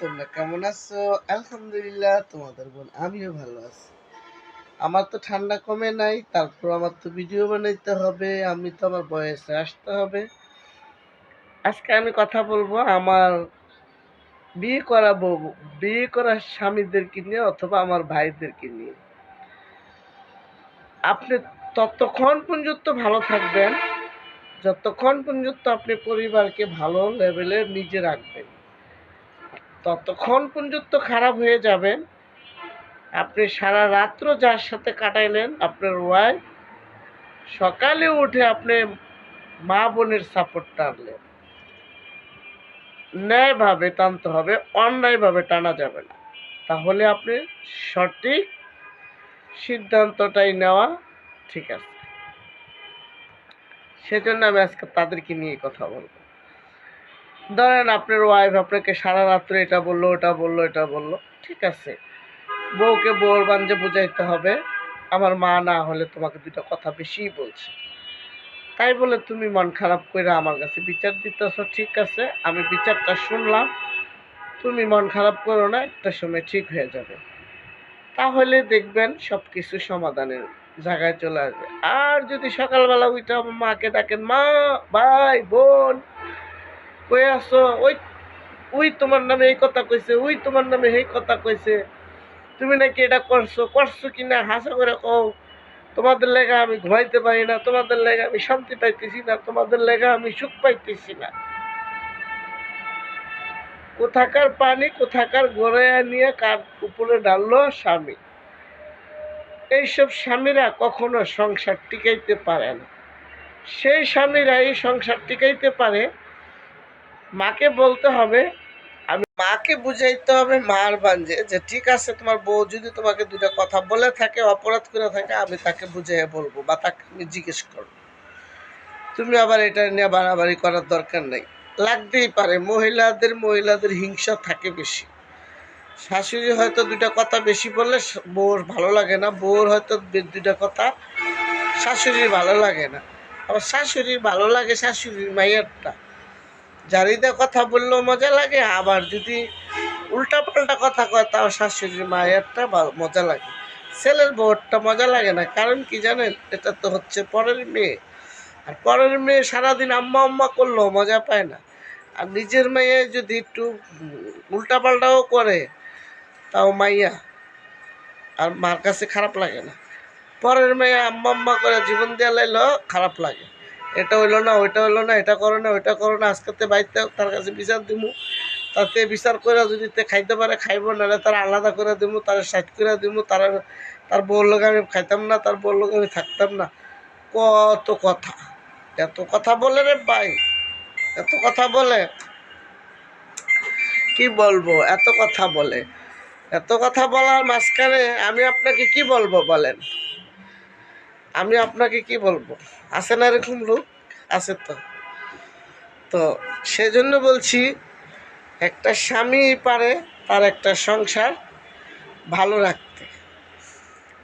তোমরা কেমন আছো? আলহামদুলিল্লাহ, তোমাদের বোন, আমিও ভালো আছি। আমার তো ঠান্ডা কমে নাই, তারপর আমার তো ভিডিও বানাইতে হবে, আমি তো আমার বয়সে আসতে হবে। আজকে আমি কথা বলব আমার বিয়ে করা বউ, বিয়ে করা স্বামীদেরকে নিয়ে অথবা আমার ভাইদেরকে নিয়ে। আপনি ততক্ষণ পর্যন্ত ভালো থাকবেন, যতক্ষণ পর্যন্ত আপনি পরিবারকে ভালো লেভেলে নিজে রাখবেন। ততক্ষণ পর্যন্ত খারাপ হয়ে যাবেন। আপনি সারা রাত্র যার সাথে কাটাইলেন, আপনার ওয়াইফ সকালে উঠে আপনি মা বোনের সাপোর্ট টানলেন। ন্যায়ভাবে টানতে হবে, অন্যায়ভাবে টানা যাবে না। তাহলে আপনি সঠিক সিদ্ধান্তটাই নেওয়া ঠিক আছে। সেজন্য আমি আজকে তাদেরকে নিয়ে কথা বলব। ধরেন আপনার ওয়াইফ আপনাকে সারা রাত্রে এটা বলল, ওটা বলল, এটা বলল, ঠিক আছে। বউকে বউর বাঞ্জে বুঝাইতে হবে, আমার মা না হলে তোমাকে দুটো কথা বেশিই বলছে। তাই বলে তুমি মন খারাপ করে আমার কাছে বিচার দিতেছ, ঠিক আছে, আমি বিচারটা শুনলাম, তুমি মন খারাপ করো না, একটা সময় ঠিক হয়ে যাবে। তাহলে দেখবেন সব কিছু সমাধানের জায়গায় চলে আসবে। আর যদি সকালবেলা উঠে আমার মাকে ডাকেন, মা, ভাই, বোন কই আসো ওই ওই তোমার নামে এই কথা কইছে, ওই তোমার নামে এই কথা কইছে। তুমি নাকি এটা করছ? করছ কি না? হাসা করে কও। তোমাদের লেগা আমি ঘুমাইতে পারি না, তোমাদের লেগা আমি শান্তি পাইতেছি না, তোমাদের লেগা আমি সুখ পাইতেছি না। কোথাকার পানি, কোথাকার গড়াইয়া নিয়ে কার উপরে ডাললো স্বামী। এইসব স্বামীরা কখনো সংসার টিকাইতে পারে না। সেই স্বামীরা এই সংসার টিকাইতে পারে মাকে বলতে হবে, আমি মাকে বুঝাইতে হবে মার বাঞ্জে যে ঠিক আছে তোমার বউ যদি তোমাকে দুটো কথা বলে থাকে, অপরাধ করে থাকে, আমি তাকে বুঝাইয়া বলব বা তাকে আমি জিজ্ঞেস করব। তুমি আবার এটা নিয়ে বাড়াবাড়ি করার দরকার নেই। লাগতেই পারে, মহিলাদের মহিলাদের হিংসা থাকে বেশি। শাশুড়ি হয়তো দুটা কথা বেশি বললে বউর ভালো লাগে না, বউর হয়তো দুটা কথা শাশুড়ির ভালো লাগে না। আবার শাশুড়ির ভালো লাগে শাশুড়ির মাইয়ারটা। জারিদা কথা বললেও মজা লাগে, আবার যদি উল্টা পাল্টা কথা কয়, তাও শাশুড়ির মায়েরটা মজা লাগে। ছেলের বউরটা মজা লাগে না, কারণ কি জানেন, এটা তো হচ্ছে পরের মেয়ে। আর পরের মেয়ে সারাদিন আম্মা আম্মা করলেও মজা পায় না। আর নিজের মেয়ে যদি একটু উল্টা পাল্টাও করে, তাও মাইয়া, আর মার কাছে খারাপ লাগে না। পরের মেয়ে আম্মা আম্মা করে জীবন দেওয়া লাইলেও খারাপ লাগে। এটা হইল না, ওইটা হইল না, এটা করো না, ওইটা করো না আজকেতে বাইতে তার কাছে বিচার দিমু। তাতে বিচার করে যদি তে খাইতে পারে, খাইব, নাহলে তার আলাদা করে দিমু, তার সাইড করে দিমু, তার তার বউর লোক আমি খাইতাম না, তার বউর লোক আমি থাকতাম না। কত কথা। এত কথা বলে রে ভাই, এত কথা বলে। কি বলব, এত কথা বলে। এত কথা বলার মাঝখানে আমি আপনাকে কি বলব বলেন? আমি আপনাকে কি বলব? আছে না এরকম লোক? আছে তো। তো সেজন্য বলছি, একটা স্বামী পারে তার একটা সংসার ভালো রাখতে।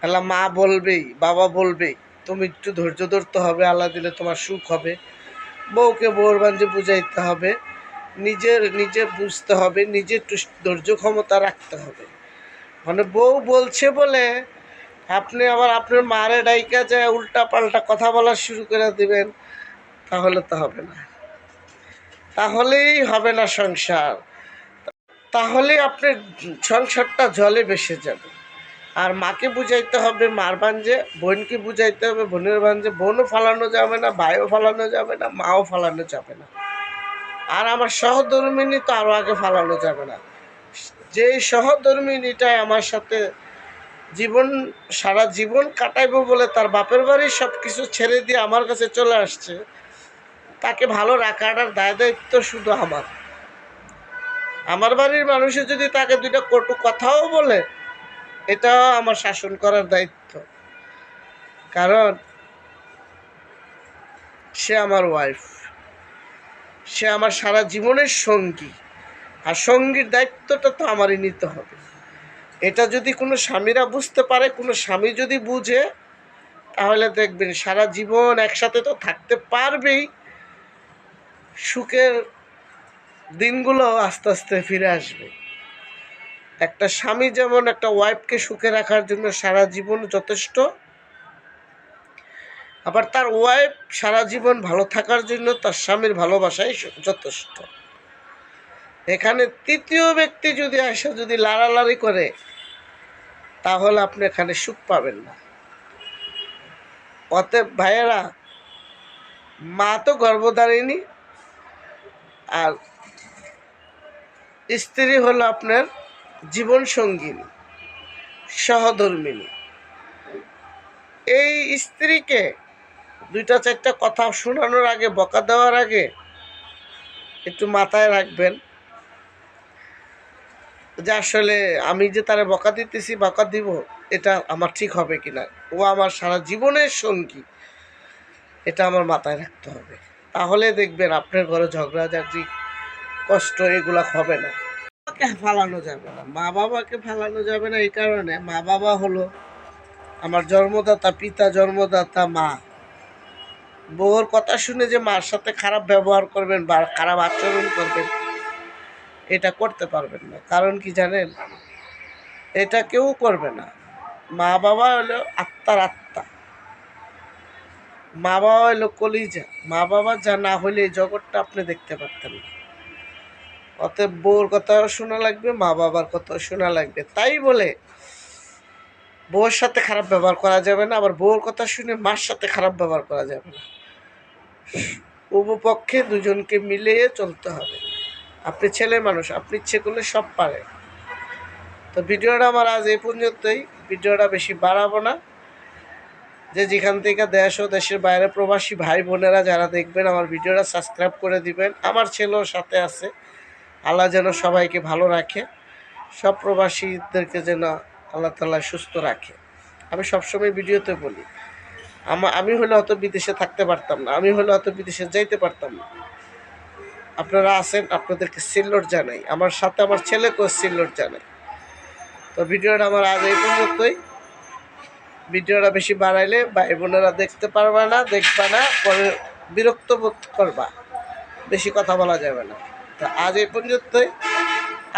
আল্লাহ মা বলবেই, বাবা বলবেই, তুমি একটু ধৈর্য ধরতে হবে, আল্লাহ দিলে তোমার সুখ হবে। বউকে বউর বাঞ্জে বুঝাইতে হবে, নিজের, নিজে বুঝতে হবে, নিজে একটু ধৈর্য ক্ষমতা রাখতে হবে। মানে বউ বলছে বলে আপনি আবার আপনার মারে ডাইকা যায় উল্টা পাল্টা কথা বলা শুরু করে দিবেন, তাহলে তো হবে না। তাহলেই হবে না সংসার। তাহলে আপনার সংসারটা জলে ভেসে যাবে। আর মাকে বুঝাইতে হবে, মার বাঞ্জে, বোনকে বুঝাইতে হবে, বোনের বাঞ্জে, বোনও ফালানো যাবে না, ভাইও ফালানো যাবে না, মাও ফালানো যাবে না। আর আমার সহধর্মিনী তো আরও আগে ফালানো যাবে না। যেই সহধর্মিনীটাই আমার সাথে জীবন, সারা জীবন কাটাইবো বলে তার বাপের বাড়ির সব কিছু ছেড়ে দিয়ে আমার কাছে চলে আসছে। তাকে ভালো রাখাটার দায় দায়িত্ব শুধু আমার। আমার বাড়ির মানুষে যদি তাকে দুইটা কটু কথাও বলে এটাও আমার শাসন করার দায়িত্ব। কারণ, সে আমার ওয়াইফ সে আমার সারা জীবনের সঙ্গী। আর সঙ্গীর দায়িত্বটা তো আমারই নিতে হবে। এটা যদি কোনো স্বামীরা বুঝতে পারে, কোনো স্বামী যদি বুঝে, তাহলে দেখবেন সারা জীবন একসাথে তো থাকতে পারবেই। সুখের দিনগুলো আস্তে আস্তে ফিরে আসবে। একটা স্বামী যেমন একটা ওয়াইফকে সুখে রাখার জন্য সারা জীবন যথেষ্ট, আবার তার ওয়াইফ সারা জীবন ভালো থাকার জন্য তার স্বামীর ভালোবাসাই যথেষ্ট। এখানে তৃতীয় ব্যক্তি যদি আসে, যদি লাড়ালাড়ি করে, তাহলে আপনি এখানে সুখ পাবেন না। অতএব ভাইয়েরা, মা তো গর্ভধারিণী, আর স্ত্রী হলো আপনার জীবন সঙ্গিনী, সহধর্মিনী। এই স্ত্রীকে দুইটা চারটা কথা শোনানোর আগে, বকা দেওয়ার আগে একটু মাথায় রাখবেন। যে আসলে আমি যে তারে বকা দিতেছি, বকা দিব, এটা আমার ঠিক হবে কিনা? ও আমার সারা জীবনের সঙ্গী। এটা আমার মাথায় রাখতে হবে। তাহলে দেখবেন আপনার ঘরে ঝগড়াঝাটি কষ্ট, এগুলা হবে না। বাবাকে ফালানো যাবে না। মা বাবাকে ফালানো যাবে না এই কারণে। মা বাবা হলো আমার জন্মদাতা, পিতা জন্মদাতা, মা। বউর কথা শুনে যে মার সাথে খারাপ ব্যবহার করবেন বা খারাপ আচরণ করবেন এটা করতে পারবেন না। কারণ কি জানেন? এটা কেউ করবে না। মা বাবা হলো আত্মার আত্মা। মা বাবা হলো কলিজা। মা বাবা যা না হলে এই জগৎটা আপনি দেখতে পারতেন না। অতএব বউর কথাও শোনা লাগবে, মা বাবার কথাও শোনা লাগবে। তাই বলে বউর সাথে খারাপ ব্যবহার করা যাবে না, আবার বউর কথা শুনে মার সাথে খারাপ ব্যবহার করা যাবে না। উভপক্ষে দুজনকে মিলিয়ে চলতে হবে। আপনি ছেলে মানুষ, আপনি ইচ্ছে করলে সব পারে তো ভিডিওটা আমার আজ এই পর্যন্তই। ভিডিওটা বেশি বাড়াবো না। যে যেখান থেকে দেশ ও দেশের বাইরে প্রবাসী ভাই বোনেরা যারা দেখবেন, আমার ভিডিওটা সাবস্ক্রাইব করে দিবেন। আমার ছেলেও সাথে আছে। আল্লাহ যেন সবাইকে ভালো রাখে। সব প্রবাসীদেরকে যেন আল্লাহ তালা সুস্থ রাখে। আমি সবসময় ভিডিওতে বলি, আমা, আমি হলে অত বিদেশে থাকতে পারতাম না। আমি হলে অত বিদেশে যাইতে পারতাম না। আপনারা আছেন, আপনাদেরকে সিল্লোর জানাই। আমার সাথে আমার ছেলেকেও সিল্লোর জানাই। তো ভিডিওটা আমার আজ এই পর্যন্তই। ভিডিওটা বেশি বাড়াইলে ভাই বোনেরা দেখতে পারবে না, দেখবে না, পরে বিরক্ত বোধ করবা। বেশি কথা বলা যাবে না। তো আজ এই পর্যন্তই।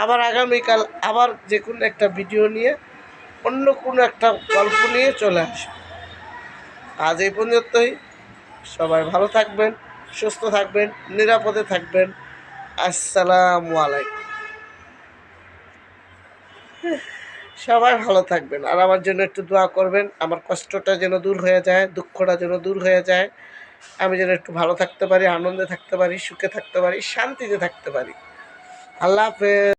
আবার আগামীকাল আবার যে কোনো একটা ভিডিও নিয়ে অন্য কোনো একটা গল্প নিয়ে চলে আসে আজ এই পর্যন্তই। সবাই ভালো থাকবেন। সুস্থ থাকবেন, নিরাপদে থাকবেন। আসসালামু আলাইকুম। সবাই ভালো থাকবেন আর আমার জন্য একটু দোয়া করবেন। আমার কষ্টটা যেন দূর হয়ে যায়, দুঃখটা যেন দূর হয়ে যায়। আমি যেন একটু ভালো থাকতে পারি, আনন্দে থাকতে পারি, সুখে থাকতে পারি, শান্তিতে থাকতে পারি। আল্লাহ হাফেজ।